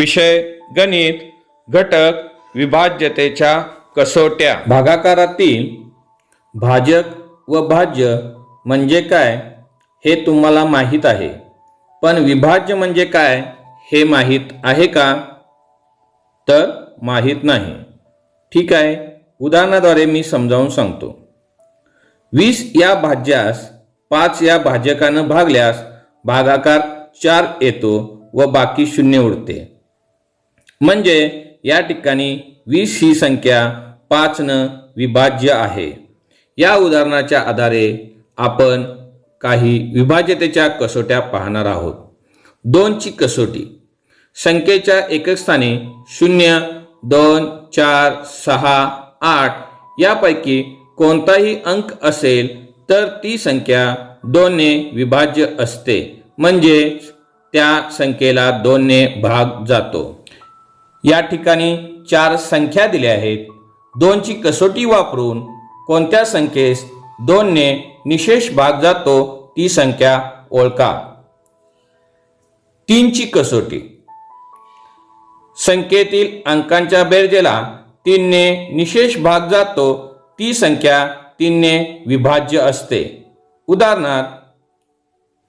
विषय गणित घटक विभाज्यतेच्या कसोट्या. भागाकारातील भाजक व भाज्य म्हणजे काय हे तुम्हाला माहीत आहे. पण विभाज्य म्हणजे काय हे माहीत आहे का? तर माहीत नाही. ठीक आहे उदाहरणाद्वारे मी समजावून सांगतो. वीस या भाज्यास पाच या भाजकानं भागल्यास भागाकार चार येतो व बाकी शून्य उरते. म्हणजे या ठिकाणी वीस ही संख्या पाचनं विभाज्य आहे. या उदाहरणाच्या आधारे आपण काही विभाज्यतेच्या कसोट्या पाहणार आहोत. दोनची कसोटी. संख्येच्या एकक स्थानी शून्य दोन चार सहा आठ यापैकी कोणताही अंक असेल तर ती संख्या दोनने विभाज्य असते. म्हणजे त्या संख्येला दोनने भाग जातो. या ठिकाणी चार संख्या दिल्या आहेत. दोनची कसोटी वापरून कोणत्या संख्येस दोनने निशेष भाग जातो ती संख्या ओळखा. तीनची कसोटी. संख्येतील अंकांच्या बेरजेला तीनने निशेष भाग जातो ती संख्या तीनने विभाज्य असते. उदाहरणार्थ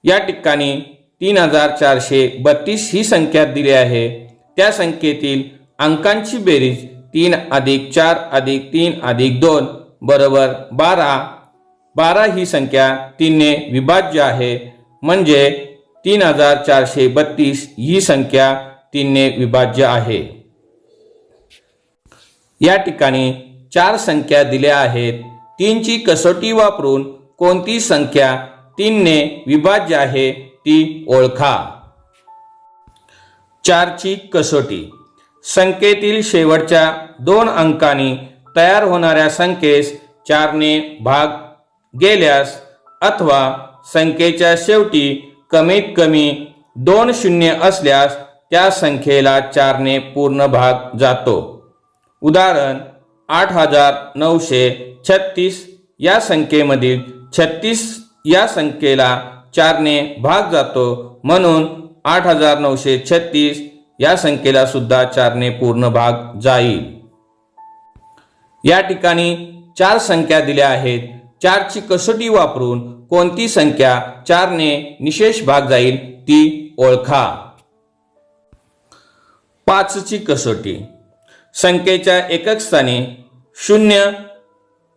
या ठिकाणी तीन हजार चारशे बत्तीस ही संख्या दिली आहे. त्या संख्येतील अंकांची बेरीज तीन अधिक चार अधिक तीन अधिक दोन बरोबर बारा. बारा ही संख्या तीनने विभाज्य आहे. म्हणजे तीन हजार चारशे बत्तीस ही संख्या तीनने विभाज्य आहे. या ठिकाणी चार संख्या दिल्या आहेत. तीनची कसोटी वापरून कोणती संख्या तीनने विभाज्य आहे ती ओळखा. चारची कसोटी. संख्येतील शेवटच्या दोन अंकांनी तयार होणाऱ्या संख्येस चारने भाग गेल्यास अथवा संख्येच्या शेवटी कमीत कमी दोन शून्य असल्यास त्या संख्येला चारने पूर्ण भाग जातो. उदाहरण आठ हजार नऊशे छत्तीस या संख्येमधील छत्तीस या संख्येला चारने भाग जातो म्हणून आठ हजार नऊशे छत्तीस या संख्येला सुद्धा चारने पूर्ण भाग जाईल. या ठिकाणी चार संख्या दिल्या आहेत. चारची कसोटी वापरून कोणती संख्या चारने निशेष भाग जाईल ती ओळखा. पाचची कसोटी. संख्येच्या एकक स्थानी शून्य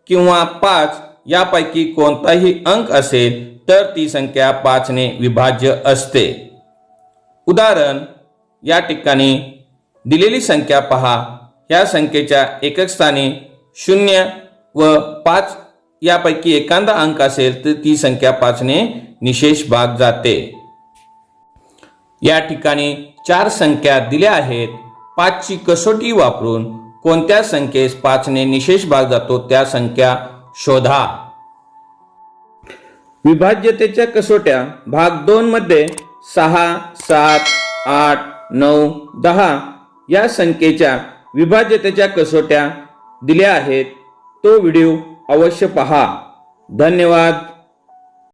किंवा पाच यापैकी कोणताही अंक असेल तर ती संख्या पाचने विभाज्य असते. उदाहरण या ठिकाणी दिलेली संख्या पहा. या संख्येच्या एकक स्थानी शून्य व पाच यापैकी एखादा अंक असेल तर ती संख्या पाचने निशेष भाग जाते. या ठिकाणी चार संख्या दिल्या आहेत. पाचची कसोटी वापरून कोणत्या संख्येस पाचने निशेष भाग जातो त्या संख्या शोधा. विभाज्यतेच्या कसोट्या भाग दोन मध्ये सहा सात आठ नऊ दहा या संख्येच्या विभाज्यतेच्या कसोट्या दिल्या आहेत. तो व्हिडिओ अवश्य पहा. धन्यवाद.